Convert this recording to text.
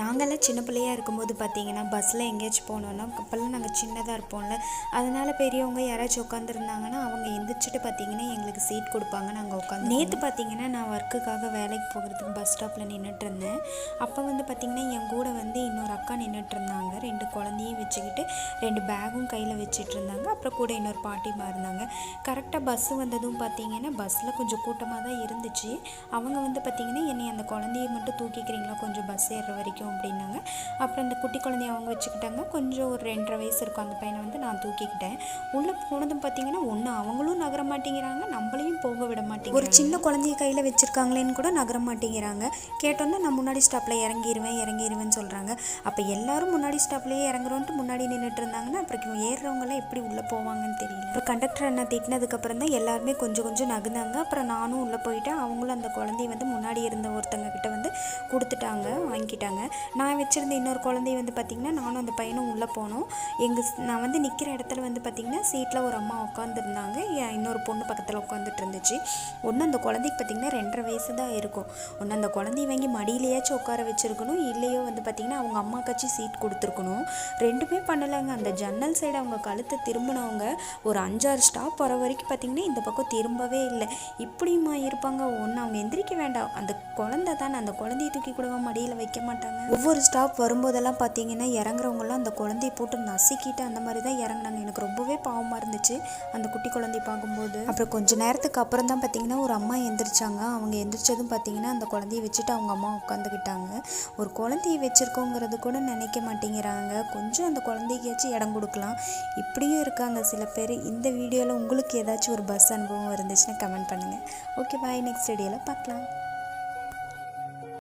நாங்கள்லாம் சின்ன பிள்ளையா இருக்கும்போது பார்த்தீங்கன்னா பஸ்ஸில் எங்கேயாச்சும் போனோன்னா அப்போல்லாம் நாங்கள் சின்னதாக இருப்போம்ல. அதனால் பெரியவங்க யாராச்சும் உட்காந்துருந்தாங்கன்னா அவங்க எந்திரிச்சிட்டு பார்த்தீங்கன்னா எங்களுக்கு சீட் கொடுப்பாங்க. நாங்கள் உட்காந்து நேற்று பார்த்தீங்கன்னா நான் ஒர்க்குக்காக வேலைக்கு போகிறதுக்கு பஸ் ஸ்டாப்பில் நின்றுட்டு இருந்தேன். அப்போ வந்து பார்த்திங்கன்னா என் கூட வந்து இன்னொரு அக்கா நின்றுட்டு இருந்தாங்க. ரெண்டு குழந்தையும் வச்சுக்கிட்டு ரெண்டு பேகும் கையில் வச்சுட்டு இருந்தாங்க. அப்புறம் கூட இன்னொரு பாட்டிமா இருந்தாங்க கரெக்டாக பஸ்ஸு வந்ததும் பார்த்தீங்கன்னா பஸ்ஸில் கொஞ்சம் கூட்டமாக தான் இருந்துச்சு. அவங்க வந்து பார்த்தீங்கன்னா என்னை அந்த குழந்தைய மட்டும் தூக்கிக்கிறீங்களா? கொஞ்சம் பஸ் ஏறுற வரைக்கும் அப்படின்னாங்க. அப்புறம் அந்த குட்டி குழந்தைய அவங்க வச்சுக்கிட்டாங்க. கொஞ்சம் ஒரு ரெண்டரை வயசு இருக்கும். அந்த பையனை வந்து நான் தூக்கிக்கிட்டேன். உள்ளே போனதும் பார்த்தீங்கன்னா ஒன்று அவங்களும் நகர மாட்டேங்கிறாங்க. நம்மளையும் போக விட மாட்டேங்க ஒரு சின்ன குழந்தைய கையில் வச்சுருக்காங்களேன்னு கூட நகர மாட்டேங்கிறாங்க. கேட்டோன்னா நான் முன்னாடி ஸ்டாப்பில் இறங்கிடுவேன் இறங்கிடுவேன்னு சொல்கிறாங்க அப்போ எல்லாரும் முன்னாடி ஸ்டாப்லேயே இறங்குறோன்ட்டு முன்னாடி நின்றுட்டு இருந்தாங்கன்னா அப்புறம் ஏறுறவங்கலாம் எப்படி உள்ளே போவாங்கன்னு தெரியல. அப்புறம் கண்டக்டர் அண்ணா திட்டினதுக்கப்புறம் தான் எல்லாருமே கொஞ்சம் கொஞ்சம் நகுந்தாங்க. அப்புறம் நானும் உள்ளே போயிட்டேன். அவங்களும் அந்த குழந்தைய வந்து முன்னாடி இருந்த ஒருத்தங்க கிட்ட வந்து கொடுத்துட்டாங்க வாங்கிட்டாங்க. நான் வச்சுருந்த இன்னொரு குழந்தைய வந்து பார்த்திங்கன்னா நானும் அந்த பையனும் உள்ளே போனோம். எங்கள் நான் வந்து நிற்கிற இடத்துல வந்து பார்த்திங்கன்னா சீட்டில் ஒரு அம்மா உட்காந்துருந்தாங்க என் இன்னொரு பொண்ணு பக்கத்தில் உட்காந்துட்டு இருந்துச்சு ஒன்று அந்த குழந்தைக்கு பார்த்திங்கன்னா ரெண்டரை வயசு தான் இருக்கும். ஒன்று அந்த குழந்தைய வாங்கி மடியிலையாச்சும் உட்கார வச்சுருக்கணும். இல்லையோ வந்து பார்த்திங்கன்னா அவங்க அம்மாக்காச்சும் சீட் கொடுத்துருக்கணும். ரெண்டுமே பண்ணலைங்க. அந்த ஜன்னல் சைடு அவங்க கழுத்தை திரும்பினவங்க ஒரு அஞ்சாறு ஸ்டாப் வர வரைக்கும் பார்த்திங்கன்னா இந்த பக்கம் திரும்பவே இல்லை. இப்படியுமா இருப்பாங்க. ஒன்று அவங்க எந்திரிக்க வேண்டாம். அந்த குழந்தை தானே. அந்த குழந்தைய தூக்கி கூடவா மடியில் வைக்க மாட்டாங்க. ஒவ்வொரு ஸ்டாப் வரும்போதெல்லாம் பார்த்தீங்கன்னா இறங்குறவங்கலாம் அந்த குழந்தைய போட்டு நசுக்கிட்டு அந்த மாதிரி தான் இறங்குனாங்க. எனக்கு ரொம்பவே பாவமாக இருந்துச்சு அந்த குட்டி குழந்தைய பார்க்கும்போது. அப்புறம் கொஞ்ச நேரத்துக்கு அப்புறம் தான் பார்த்தீங்கன்னா ஒரு அம்மா எந்திரிச்சாங்க. அவங்க எந்திரிச்சதும் பார்த்தீங்கன்னா அந்த குழந்தைய வச்சுட்டு அவங்க அம்மா உட்காந்துக்கிட்டாங்க ஒரு குழந்தைய வச்சுருக்கோங்கிறது கூட நினைக்க மாட்டேங்கிறாங்க. கொஞ்சம் அந்த குழந்தைக்காச்சும் இடம் கொடுக்கலாம். இப்படியும் இருக்காங்க சில பேர். இந்த வீடியோவில் உங்களுக்கு ஏதாச்சும் ஒரு பஸ் அனுபவம் இருந்துச்சுன்னா கமெண்ட் பண்ணுங்கள் ஓகே பாய் நெக்ஸ்ட் வீடியோவில் பார்க்கலாம்.